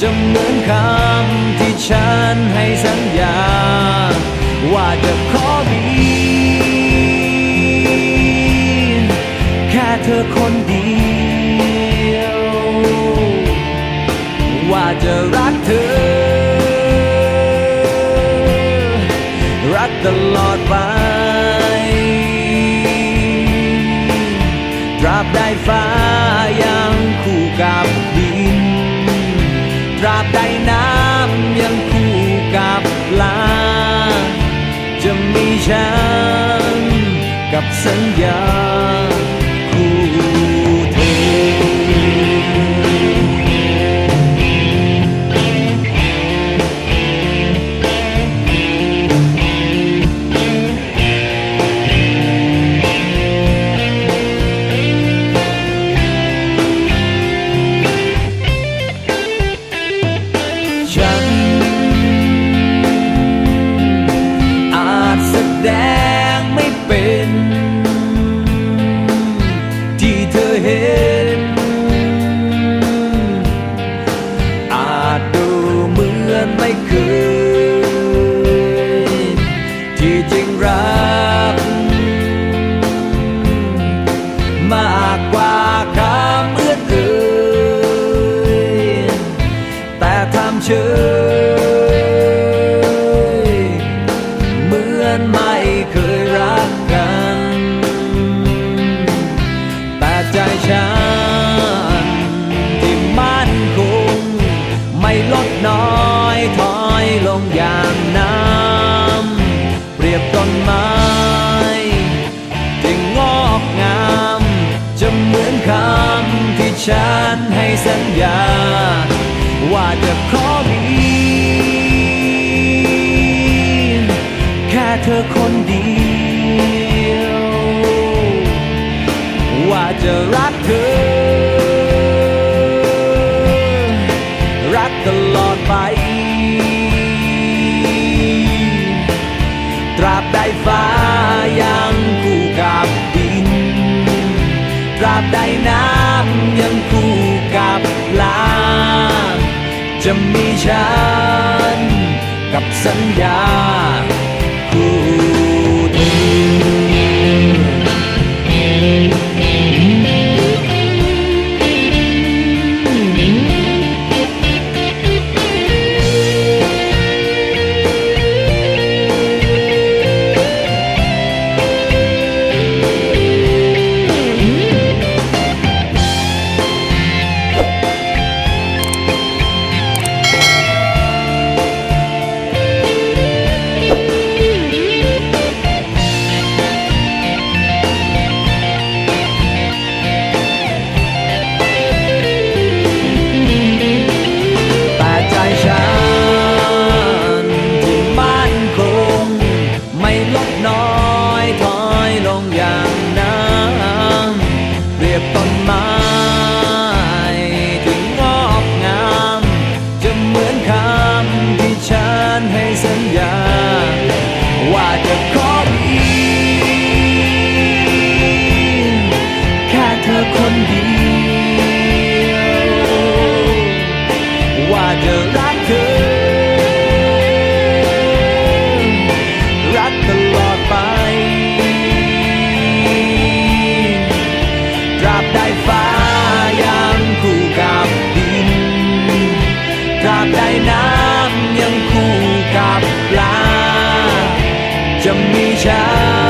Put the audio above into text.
จะเหมือนคำที่ฉันให้สัญญา ว่าจะขอมีแค่เธอคนเดียว ว่าจะรักเธอ รักตลอดไปตราบใดฟ้า กับ ฉันให้สัญญา ว่าจะขอมี แค่เธอคนเดียว ว่าจะรักเธอ รักตลอดไป ตราบใดฟ้ายังคู่กับดิน ตราบใดน้ำ จะมีฉันกับสัญญา ตราบใดฟ้ายังคู่กับดิน ตราบใดน้ำยังคู่กับปลา จะมีฉัน